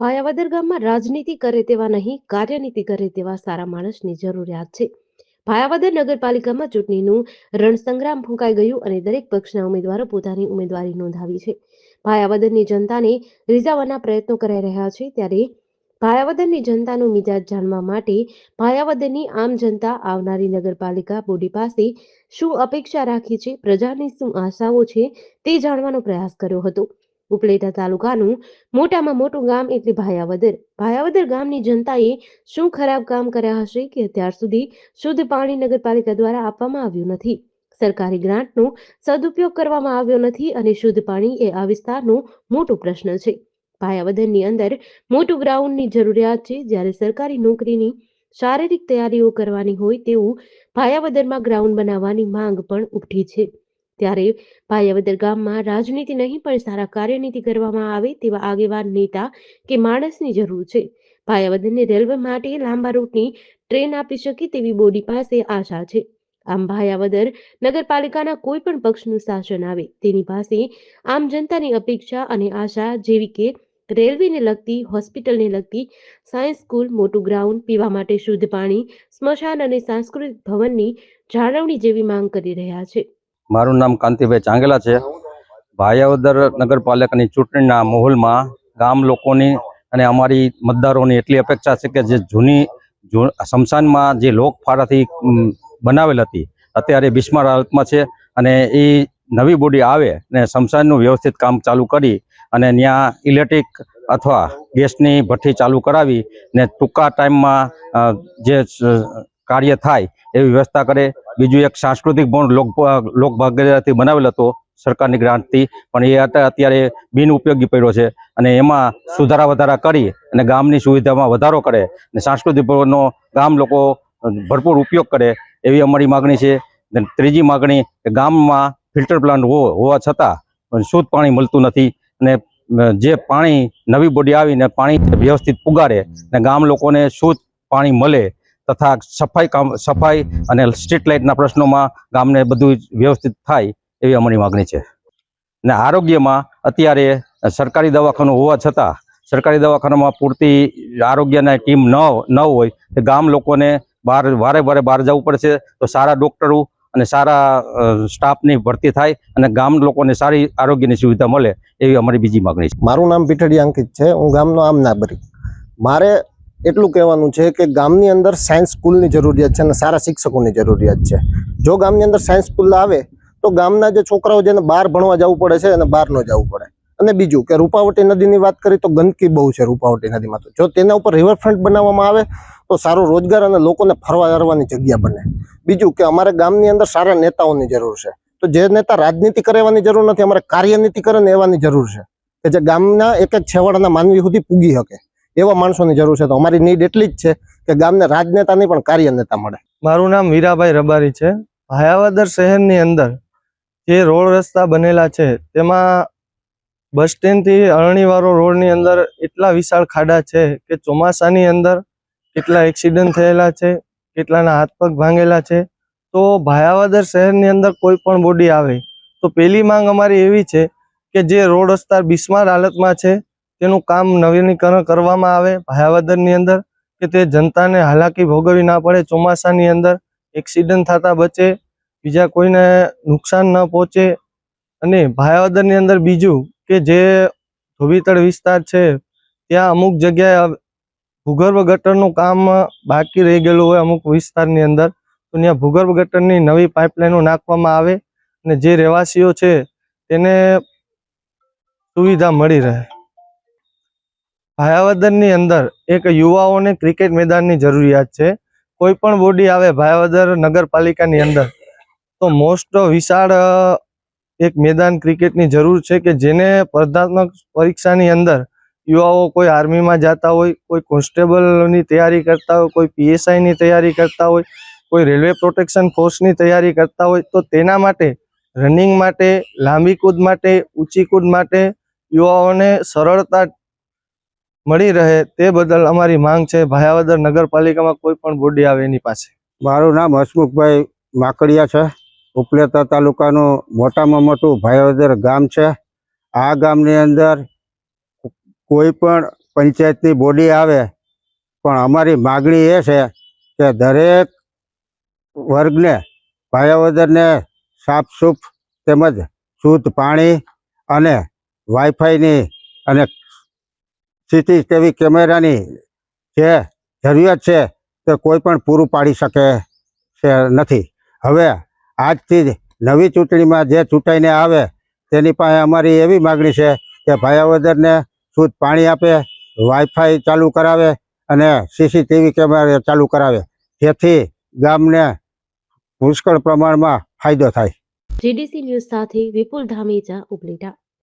ભાયાવદર ગામમાં રાજનીતિ કરે તેવા નહીં, કાર્યનીતિ કરે તેવા સારા માણસની જરૂરિયાત છે. ભાયાવદર નગરપાલિકામાં ચૂંટણીનું રણસંગ્રામ ફૂંકાઈ ગયું અને દરેક પક્ષના ઉમેદવારો પોતાની ઉમેદવારી નોંધાવી છે. ભાયાવદરની જનતાને રીઝાવવાના પ્રયત્નો કરાઈ રહ્યા છે ત્યારે ભાયાવદરની જનતાનો મિજાજ જાણવા માટે ભાયાવદરની આમ જનતા આવનારી નગરપાલિકા બોડી પાસે શું અપેક્ષા રાખી છે, પ્રજાની શું આશાઓ છે તે જાણવાનો પ્રયાસ કર્યો હતો. ઉપલેટા તાલુકાનું મોટામાં મોટું ગામ એટલે ભાયાવદર. ભાયાવદર ગામની જનતાએ શું ખરાબ કામ કર્યા હશે કે અત્યાર સુધી શુદ્ધ પાણી નગરપાલિકા દ્વારા આપવામાં આવ્યું નથી? સરકારી ગ્રાન્ટનો સદુપયોગ કરવામાં આવ્યો નથી અને શુદ્ધ પાણી એ આ વિસ્તારનો મોટો પ્રશ્ન છે. ભાયાવદરની અંદર મોટું ગ્રાઉન્ડની જરૂરિયાત છે. જ્યારે સરકારી નોકરીની શારીરિક તૈયારીઓ કરવાની હોય તેવું ભાયાવદરમાં ગ્રાઉન્ડ બનાવવાની માંગ પણ ઉઠી છે. ત્યારે ભાયાવદર ગામમાં રાજનીતિ નહીં, પણ સારા કાર્યનીતિ કરવામાં આવે તેવા આગેવાન નેતા કે માણસની જરૂર છે. ભાયાવદરને રેલવે માટે લાંબા રૂટની ટ્રેન આપી શકે તેવી બોડી પાસે આશા છે. આમ ભાયાવદર નગરપાલિકાના કોઈ પણ પક્ષનું શાસન આવે તેની પાસે આમ જનતાની અપેક્ષા અને આશા જેવી કે રેલવેને લગતી, હોસ્પિટલને લગતી, સાયન્સ સ્કૂલ, મોટું ગ્રાઉન્ડ, પીવા માટે શુદ્ધ પાણી, સ્મશાન અને સાંસ્કૃતિક ભવનની જાળવણી જેવી માંગ કરી રહ્યા છે. મારું નામ કાંતિભાઈ ચાંગેલા છે. ભાયાવદર નગરપાલિકાની ચૂંટણીના માહોલમાં ગામ લોકોની અને અમારી મતદારોની એટલી અપેક્ષા છે કે જે જૂની શમશાનમાં જે લોકફાળાથી બનાવેલ હતી, અત્યારે બિસ્માર હાલતમાં છે અને એ નવી બોડી આવે ને શમશાનનું વ્યવસ્થિત કામ ચાલુ કરી અને ત્યાં ઇલેક્ટ્રિક અથવા ગેસની ભઠ્ઠી ચાલુ કરાવી ને ટૂંકા ટાઈમમાં જે કાર્ય થાય એવી વ્યવસ્થા કરે બીજું એક સાંસ્કૃતિક ભવન લોક લોકભાગીદારીથી બનાવેલ હતો સરકારની ગ્રાન્ટથી, પણ એ અત્યારે બિનઉપયોગી પડ્યો છે અને એમાં સુધારા વધારા કરી અને ગામની સુવિધામાં વધારો કરે અને સાંસ્કૃતિક ભવનનો ગામ લોકો ભરપૂર ઉપયોગ કરે એવી અમારી માગણી છે. ત્રીજી માગણી કે ગામમાં ફિલ્ટર પ્લાન્ટ હોવા છતાં શુદ્ધ પાણી મળતું નથી અને જે પાણી નવી બોડી આવીને પાણી વ્યવસ્થિત પુગાડે અને ગામ લોકોને શુદ્ધ પાણી મળે તથા સફાઈ કામ, સફાઈ અને સ્ટ્રીટ લાઇટના પ્રશ્નોમાં ગામને બધું વ્યવસ્થિત થાય એવી અમારી માગણી છે. ને આરોગ્યમાં અત્યારે સરકારી દવાખાનું હોવા છતાં, સરકારી દવાખાનામાં પૂરતી આરોગ્યના ટીમ ન ન હોય તો ગામ લોકોને બહાર વારે વારે બહાર જવું પડશે તો સારા ડૉક્ટરો અને સારા સ્ટાફની ભરતી થાય અને ગામ લોકોને સારી આરોગ્યની સુવિધા મળે એવી અમારી બીજી માગણી છે. મારું નામ પીઠડી અંકિત છે. હું ગામનો આમ નાગરિક મારે એટલું કહેવાનું છે કે ગામની અંદર સાયન્સ સ્કૂલની જરૂરિયાત છે અને સારા શિક્ષકોની જરૂરિયાત છે. જો ગામની અંદર સાયન્સ સ્કૂલ આવે, તો ગામના જે છોકરાઓ જેને બહાર ભણવા જવું પડે છે એને બહાર ન જવું પડે. અને બીજું કે રૂપાવટી નદીની વાત કરી તો ગંદકી બહુ છે રૂપાવટી નદીમાં તો. જો તેના ઉપર રિવરફ્રન્ટ બનાવવામાં આવે, તો સારો રોજગાર અને લોકોને ફરવા ફરવાની જગ્યા બને. બીજું કે અમારે ગામની અંદર સારા નેતાઓની જરૂર છે. તો જે નેતા રાજનીતિ કરવાની જરૂર નથી, અમારે કાર્યનીતિ કરે ને એવાની જરૂર છે. કે જે ગામના એક એક છેવાડાના માનવી સુધી પૂગી શકે. એવા માણસોની જરૂર છે તો અમારી નીડ એટલી જ છે કે ગામને રાજનેતા નહીં પણ કાર્યનેતા મળે. મારું નામ વીરાભાઈ રબારી છે. ભાયાવદર શહેરની અંદર જે રોડ રસ્તા બનેલા છે, તેમાં બસ સ્ટેન્ડથી અરણીવાળો રોડની અંદર એટલા વિશાળ ખાડા છે કે ચોમાસાની અંદર કેટલા એક્સિડન્ટ થયેલા છે, કેટલાના હાથ પગ ભાંગેલા છે. તો ભાયાવદર શહેરની અંદર કોઈ પણ બોડી આવે તો પહેલી માંગ અમારી એવી છે કે જે રોડ રસ્તા બિસ્માર હાલતમાં છે તેનું કામ નવીનીકરણ કરવામાં આવે ભાયાવદરની અંદર કે તે જનતાને હાલાકી ભોગવવી ના પડે, ચોમાસાની અંદર એક્સિડન્ટ થતા બચે, બીજા કોઈને નુકસાન ન પહોંચે અને ભાયાવદરની અંદર બીજું કે જે ધોબીતળ વિસ્તાર છે, ત્યાં અમુક જગ્યાએ ભૂગર્ભ ગટરનું કામ બાકી રહી ગયેલું હોય અમુક વિસ્તારની અંદર, તો ત્યાં ભૂગર્ભ ગટરની નવી પાઇપલાઇનો નાખવામાં આવે અને જે રહેવાસીઓ છે તેને સુવિધા મળી રહે. ભાયાવદરની અંદર એક યુવાઓને ક્રિકેટ મેદાનની જરૂરિયાત છે. કોઈ પણ બોડી આવે ભાયાવદર નગરપાલિકાની અંદર, તો મોસ્ટ વિશાળ એક મેદાન ક્રિકેટની જરૂર છે કે જેને સ્પર્ધાત્મક પરીક્ષાની અંદર યુવાઓ કોઈ આર્મીમાં જતા હોય, કોઈ કોન્સ્ટેબલની તૈયારી કરતા હોય, કોઈ પીએસઆઈની તૈયારી કરતા હોય, કોઈ રેલવે પ્રોટેક્શન ફોર્સની તૈયારી કરતા હોય, તો તેના માટે, રનિંગ માટે, લાંબી કૂદ માટે, ઊંચી કૂદ માટે યુવાઓને સરળતા મળી રહે તે બદલ અમારી માંગ છે. ભાયાવદર નગરપાલિકામાં કોઈ પણ બોડી આવે એની પાસે. મારું નામ હસમુખભાઈ માકડિયા છે. ઉપલેટા તાલુકાનું મોટામાં મોટું ભાયાવદર ગામ છે. આ ગામની અંદર કોઈ પણ પંચાયતની બોડી આવે, પણ અમારી માગણી એ છે કે દરેક વર્ગને ભાયાવદરને સાફસૂફ તેમજ શુદ્ધ પાણી અને વાઈફાઈની અને સીસીટીવી કેમેરાની જે જરૂરિયાત છે તે કોઈ પણ પૂરું પાડી શકે છે નથી. હવે આજથી જ નવી ચૂંટણીમાં જે ચૂંટાઈને આવે તેની પાસે અમારી એવી માગણી છે કે ભાયાવદરને શુદ્ધ પાણી આપે, વાઈફાઈ ચાલુ કરાવે અને સીસીટીવી કેમેરા ચાલુ કરાવે. જેથી ગામને પુષ્કળ પ્રમાણમાં ફાયદો થાય. જીડીસી ન્યૂઝ સાથે વિપુલ ધામેચા, ઉપલેટા.